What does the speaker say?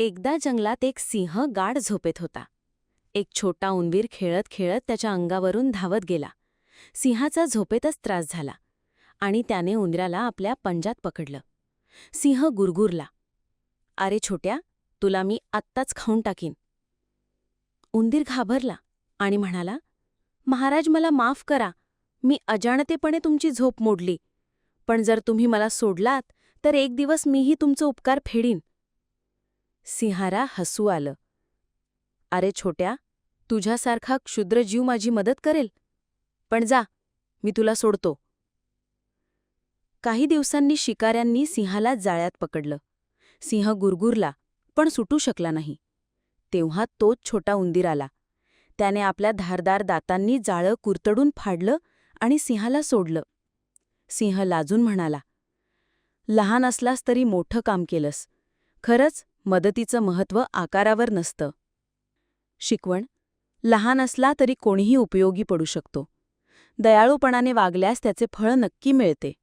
एकदा जंगलात एक सिंह गाढ झोपेत होता. एक छोटा उंदीर खेळत खेळत त्याच्या अंगावरून धावत गेला. सिंहाचा झोपेतच त्रास झाला आणि त्याने उंदराला आपल्या पंजात पकडलं. सिंह गुरगुरला अरे छोट्या तुला मी आत्ताच खाऊन टाकीन. उंदीर घाबरला आणि म्हणाला महाराज मला माफ करा. मी अजाणतेपणे तुमची झोप मोडली. पण जर तुम्ही मला सोडलात तर एक दिवस मीही तुमचं उपकार फेडीन. सिंहारा हसू आलं. अरे छोट्या तुझ्यासारखा क्षुद्र जीव माझी मदत करेल. पण जा मी तुला सोडतो. काही दिवसांनी शिकाऱ्यांनी सिंहाला जाळ्यात पकडलं. सिंह गुरगुरला पण सुटू शकला नाही. तेव्हा तोच छोटा उंदीर आला त्याने आपल्या धारदार दातांनी जाळं कुरतडून फाडलं आणि सिंहाला सोडलं. सिंह लाजून म्हणाला लहान असलास तरी मोठं काम केलंस. खरंच मदतीचं महत्त्व आकारावर नसतं. शिकवण. लहान असला तरी कोणीही उपयोगी पडू शकतो. दयाळूपणाने वागल्यास त्याचे फळ नक्की मिळते.